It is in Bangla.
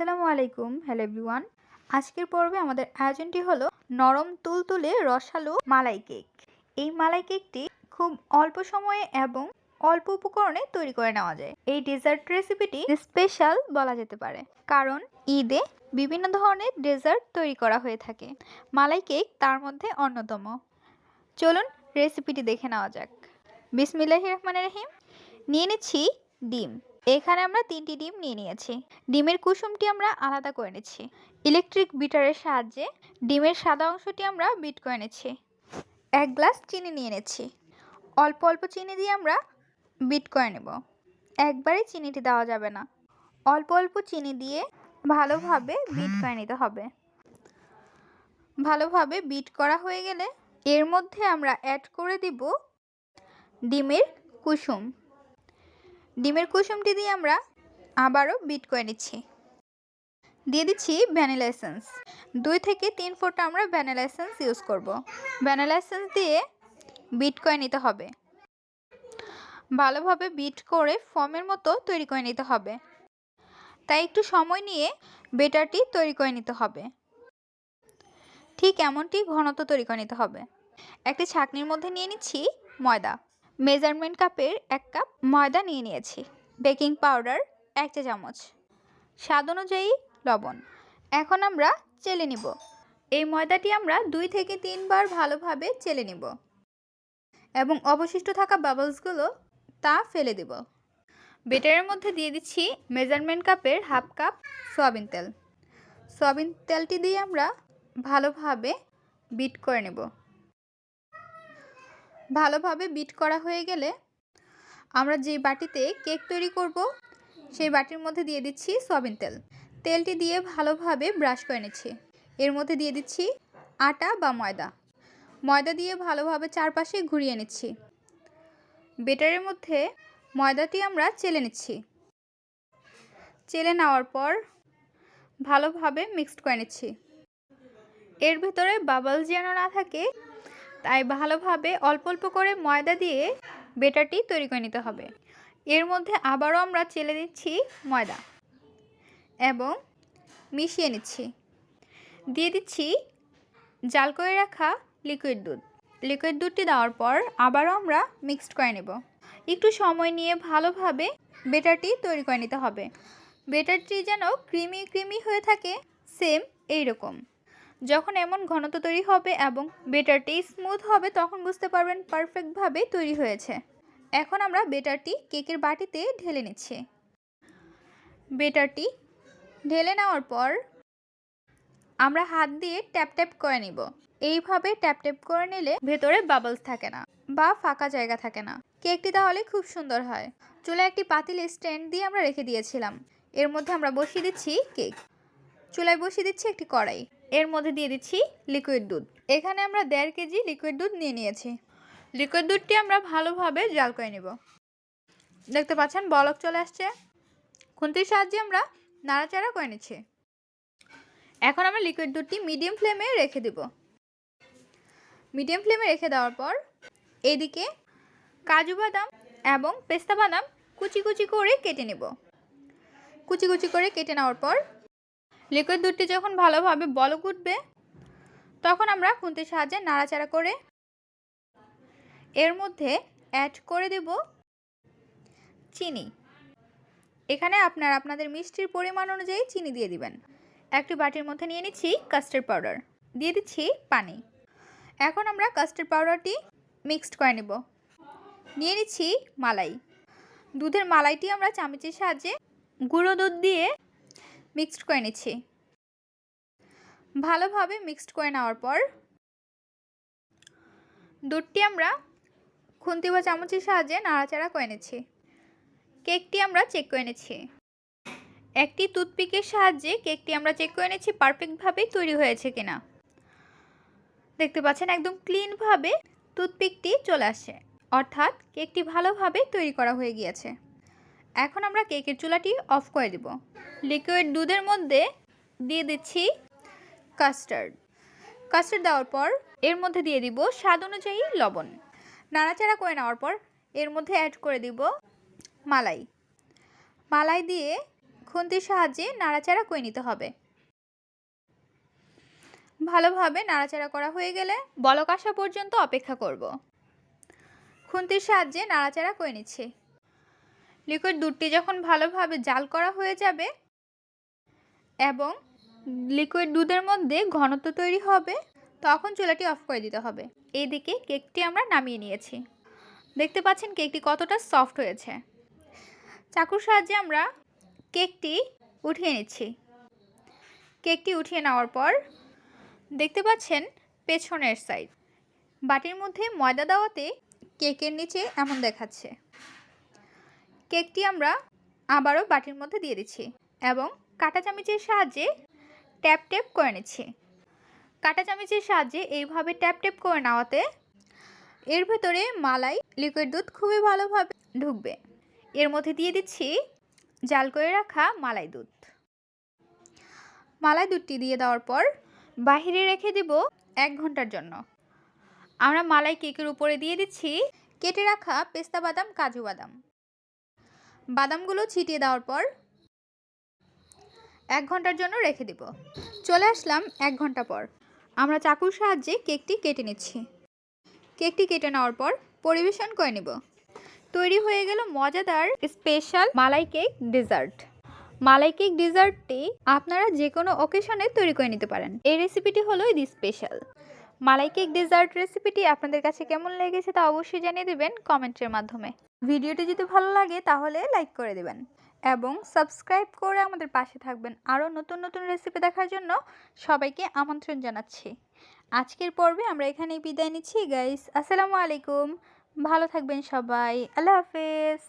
আসসালামু আলাইকুম হ্যালো এভরিওয়ান আজকের পর্বে আমাদের আয়োজনটি হলো নরম তুলতুলে রসালো মালাই কেক। এই মালাই কেকটি খুব অল্প সময়ে এবং অল্প উপকরণে তৈরি করে নেওয়া যায়। এই ডেজার্ট রেসিপিটি স্পেশাল বলা যেতে পারে, কারণ ঈদে বিভিন্ন ধরনের ডেজার্ট তৈরি করা হয়ে থাকে। মালাই কেক তার মধ্যে অন্যতম। চলুন রেসিপিটি দেখে নেওয়া যাক। বিসমিল্লাহ রহমান রহিম। নিয়ে নিচ্ছি ডিম। এখানে আমরা তিনটি ডিম নিয়ে নিয়েছি। ডিমের কুসুমটি আমরা আলাদা করে নিচ্ছি। ইলেকট্রিক বিটারের সাহায্যে ডিমের সাদা অংশটি আমরা বিট করে নিচ্ছি। এক গ্লাস চিনি নিয়ে নিচ্ছি। অল্প অল্প চিনি দিয়ে আমরা বিট করে নেব। একবারে চিনিটি দেওয়া যাবে না। অল্প অল্প চিনি দিয়ে ভালোভাবে বিট করে নিতে হবে। ভালোভাবে বিট করা হয়ে গেলে এর মধ্যে আমরা অ্যাড করে দিব ডিমের কুসুম। ডিমের কুসুমটি দিয়ে আমরা আবারও বিট করে নিচ্ছি। দিয়ে দিচ্ছি ভ্যানিলা এসেন্স দুই থেকে তিন ফোঁটা আমরা ভ্যানিলা এসেন্স ইউজ করব। ভ্যানিলা এসেন্স দিয়ে বিট করে নিতে হবে। ভালোভাবে বিট করে ফর্মের মতো তৈরি করে নিতে হবে। তাই একটু সময় নিয়ে বেটারটি তৈরি করে নিতে হবে। ঠিক এমনটি ঘনত্ব তৈরি করে নিতে হবে। একটি ছাকনির মধ্যে নিয়ে নিচ্ছি ময়দা। মেজারমেন্ট কাপের এক কাপ ময়দা নিয়ে নিয়েছি। বেকিং পাউডার, এক চা চামচ। স্বাদ অনুযায়ী লবণ। এখন আমরা চেলে নিব। এই ময়দাটি আমরা দুই থেকে তিনবার ভালোভাবে চেলে নিব। এবং অবশিষ্ট থাকা বাবলসগুলো তা ফেলে দেব। বেটারের মধ্যে দিয়ে দিচ্ছি মেজারমেন্ট কাপের হাফ কাপ সয়াবিন তেল। সয়াবিন তেলটি দিয়ে আমরা ভালোভাবে বিট করে নেব। ভালোভাবে বিট করা হয়ে গেলে আমরা যে বাটিতে কেক তৈরি করব, সেই বাটির মধ্যে দিয়ে দিচ্ছি সয়াবিন তেল। তেলটি দিয়ে ভালোভাবে ব্রাশ করে নিচ্ছি। এর মধ্যে দিয়ে দিচ্ছি আটা বা ময়দা। ময়দা দিয়ে ভালোভাবে চারপাশে ঘুরিয়ে নিচ্ছি। বেটারের মধ্যে ময়দাটি আমরা চেলে নিচ্ছি। চেলে নেওয়ার পর ভালোভাবে মিক্সড করে নিচ্ছি। এর ভিতরে বাবলস যেন না থাকে তাই ভালোভাবে অল্প অল্প করে ময়দা দিয়ে বেটারটি তৈরি করে নিতে হবে। এর মধ্যে আবারও আমরা চেলে দিচ্ছি ময়দা এবং মিশিয়ে নিচ্ছি। দিয়ে দিচ্ছি জাল করে রাখা লিকুইড দুধ। লিকুইড দুধটি দেওয়ার পর আবারও আমরা মিক্সড করে নেব। একটু সময় নিয়ে ভালোভাবে বেটারটি তৈরি করে নিতে হবে। বেটারটি যেন ক্রিমি ক্রিমি হয়ে থাকে সেম এই রকম যখন এমন ঘনত্ব তৈরি হবে এবং বেটারটি স্মুথ হবে, তখন বুঝতে পারবেন পারফেক্টভাবে তৈরি হয়েছে। এখন আমরা বেটারটি কেকের বাটিতে ঢেলে নিচ্ছি। বেটারটি ঢেলে নেওয়ার পর আমরা হাত দিয়ে ট্যাপ ট্যাপ করে নিব। এইভাবে ট্যাপ ট্যাপ করে নিলে ভেতরে বাবলস থাকে না বা ফাঁকা জায়গা থাকে না। কেকটি তাহলে খুব সুন্দর হয়। চুলায় একটি পাতিল স্ট্যান্ড দিয়ে আমরা রেখে দিয়েছিলাম। এর মধ্যে আমরা বসিয়ে দিচ্ছি কেক। চুলায় বসিয়ে দিচ্ছি একটি কড়াই। এর মধ্যে দিয়ে দিচ্ছি লিকুইড দুধ। এখানে আমরা দেড় কেজি লিকুইড দুধ নিয়ে নিয়েছি। লিকুইড দুধটি আমরা ভালোভাবে জাল করে নেব। দেখতে পাচ্ছেন বলক চলে আসছে। খুন্তির সাহায্যে আমরা নাড়াচাড়া করে নিচ্ছি। এখন আমরা লিকুইড দুধটি মিডিয়াম ফ্লেমে রেখে দেব। মিডিয়াম ফ্লেমে রেখে দেওয়ার পর এদিকে কাজু বাদাম এবং পেস্তা বাদাম কুচি কুচি করে কেটে নেব। কুচি কুচি করে কেটে নেওয়ার পর লিকুইড দুধটি যখন ভালোভাবে বলক উঠবে, তখন আমরা খুন্তির সাহায্যে নাড়াচাড়া করে এর মধ্যে অ্যাড করে দেব চিনি। এখানে আপনার আপনাদের মিষ্টির পরিমাণ অনুযায়ী চিনি দিয়ে দিবেন। একটি বাটির মধ্যে নিয়ে নিচ্ছি কাস্টার্ড পাউডার দিয়ে দিচ্ছি পানি। এখন আমরা কাস্টার্ড পাউডারটি মিক্সড করে নেব। নিয়ে নিচ্ছি মালাই। দুধের মালাইটি আমরা চামচের সাহায্যে গুঁড়ো দুধ দিয়ে মিক্সড করে নিচ্ছি। ভালোভাবে মিক্সড করে নেওয়ার পর দুধটি আমরা খুন্তি বা চামচের সাহায্যে নাড়াচাড়া করে নিচ্ছি। কেকটি আমরা চেক করে নিচ্ছি। একটি টুথপিকের সাহায্যে কেকটি আমরা চেক করে নিচ্ছি পারফেক্টভাবেই তৈরি হয়েছে কিনা। দেখতে পাচ্ছেন একদম ক্লিনভাবে টুথপিকটি চলে আসে অর্থাৎ কেকটি ভালোভাবে তৈরি করা হয়ে গিয়েছে। এখন আমরা কেকের চুলাটি অফ করে দেব। লিকুইড দুধের মধ্যে দিয়ে দিচ্ছি কাস্টার্ড কাস্টার্ড দেওয়ার পর এর মধ্যে দিয়ে দিব স্বাদ অনুযায়ী লবণ। নাড়াচাড়া করে নেওয়ার পর এর মধ্যে অ্যাড করে দিব মালাই। মালাই দিয়ে খুন্তির সাহায্যে নাড়াচাড়া করে নিতে হবে। ভালোভাবে নাড়াচাড়া করা হয়ে গেলে বলক আসা পর্যন্ত অপেক্ষা করব। খুন্তির সাহায্যে নাড়াচাড়া করে নিচ্ছি। লিকুইড দুধটি যখন ভালোভাবে জাল করা হয়ে যাবে এবং লিকুইড দুধের মধ্যে ঘনত্ব তৈরি হবে, তখন চুলাটি অফ করে দিতে হবে। এইদিকে কেকটি আমরা নামিয়ে নিয়েছি। দেখতে পাচ্ছেন কেকটি কতটা সফট হয়েছে। চাকুর সাহায্যে আমরা কেকটি উঠিয়ে নিচ্ছি। কেকটি উঠিয়ে নেওয়ার পর দেখতে পাচ্ছেন পেছনের সাইড বাটির মধ্যে ময়দা দেওয়াতে কেকের নিচে এমন দেখাচ্ছে। কেকটি আমরা আবারও বাটির মধ্যে দিয়ে দিচ্ছি এবং কাঁটা চামচের সাহায্যে ট্যাপ ট্যাপ করে নিচ্ছি। কাটা চামচের সাহায্যে এইভাবে ট্যাপ ট্যাপ করে নেওয়াতে এর ভেতরে মালাই, লিকুইড দুধ খুবই ভালোভাবে ঢুকবে। এর মধ্যে দিয়ে দিচ্ছি জাল করে রাখা মালাই দুধ। মালাই দুধটি দিয়ে দেওয়ার পর বাহিরে রেখে দিব এক ঘণ্টার জন্য। আমরা মালাই কেকের উপরে দিয়ে দিচ্ছি কেটে রাখা পেস্তা বাদাম, কাজু বাদাম। বাদামগুলো ছিটিয়ে দেওয়ার পর এক ঘণ্টার জন্য রেখে দিব। চলে আসলাম এক ঘণ্টা পর। আমরা চাকুর সাহায্যে কেকটি কেটে নিচ্ছি। কেকটি কেটে নেওয়ার পর পরিবেশন করে নিব। তৈরি হয়ে গেল মজাদার special malai cake dessert. Malai cake ডেজার্টটি আপনারা যে কোনো অকেশনে তৈরি করে নিতে পারেন। এই রেসিপিটি হলো the special. Malai cake dessert রেসিপিটি আপনাদের কাছে কেমন লেগেছে তা অবশ্যই জানিয়ে দেবেন কমেন্টের মাধ্যমে। ভিডিওটি যদি ভালো লাগে তাহলে লাইক করে দেবেন এবং সাবস্ক্রাইব করে আমাদের পাশে থাকবেন আরও নতুন নতুন রেসিপি দেখার জন্য সবাইকে আমন্ত্রণ জানাচ্ছি। আজকের পর্বে আমরা এখানেই বিদায় নিচ্ছি। গাইস আসসালামু আলাইকুম। ভালো থাকবেন সবাই। আল্লাহ হাফেজ।